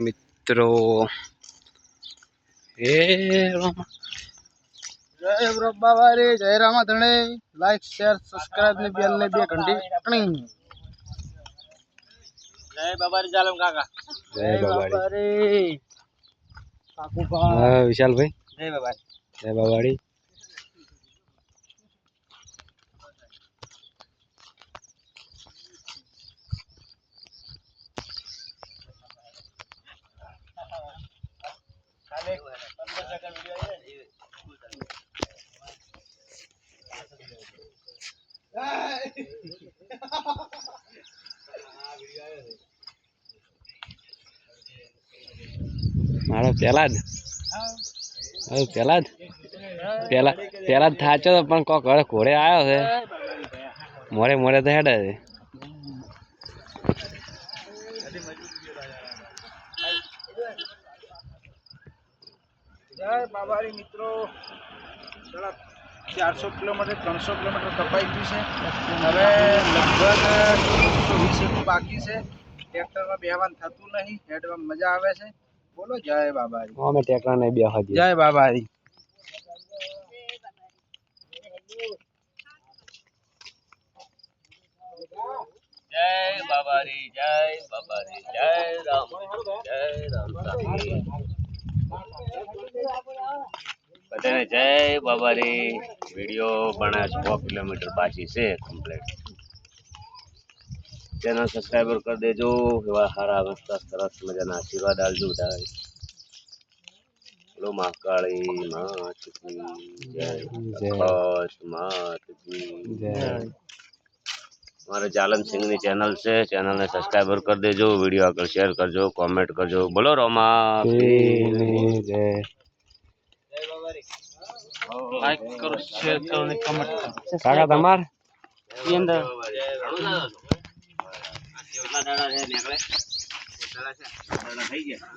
મિત્રો હે રામ. જય બાબા રે જય રામા ધણે લાઈક શેર સબસ્ક્રાઇબ ને બેલ ને બે ઘંટી ટણી જય બાબા રે જાલમ કાકા. જય બાબા રે કાકુભા હા વિશાલભાઈ. જય બાબા જય બાબાડી મારો પેલા જ. પેલા જ. પેલા પેલા જ થાચો પણ કોક ઘોડે આવ્યો છે. મોરે મોરે તો હેડે છે. જય બાબારી મિત્રો સાડા ચારસો કિલોમીટર ત્રણસો કિલોમીટર કપાઈ ગયું છે. હવે લગભગ વીસ બાકી છે. ટ્રેક્ટરમાં બેહવાનું થતું નહીં હેડમાં મજા આવે છે. બોલો જય બાબારી. અમે ટ્રેક્ટર નહીં બે હજી જય બાબારી. જય બાબારી જય બાબારી જય રામ જય રામ. બધાને જય બાબારી. વીડિયો પણ છ કિલોમીટર બાકી છે કમ્પ્લીટ ચેનલ સબસ્ક્રાઈબર કરી દેજો એવા સારા મસ્ત સરસ મજાના આશીર્વાદ આલજો બધા બોલો મહાકાળી માત જય. જય. માત જય. મારે જાલમસિંહની ચેનલ છે ચેનલને સબસ્ક્રાઈબર કરી દેજો વીડિયો આગળ શેર કરજો કોમેન્ટ કરજો. બોલો રોમા. જય. લાઈક કરો શેર કરો ને કમેન્ટ કરો કાકા તમાર એ અંદર દાડા છે નીકળે? દાડા છે? દાડા થઈ ગયા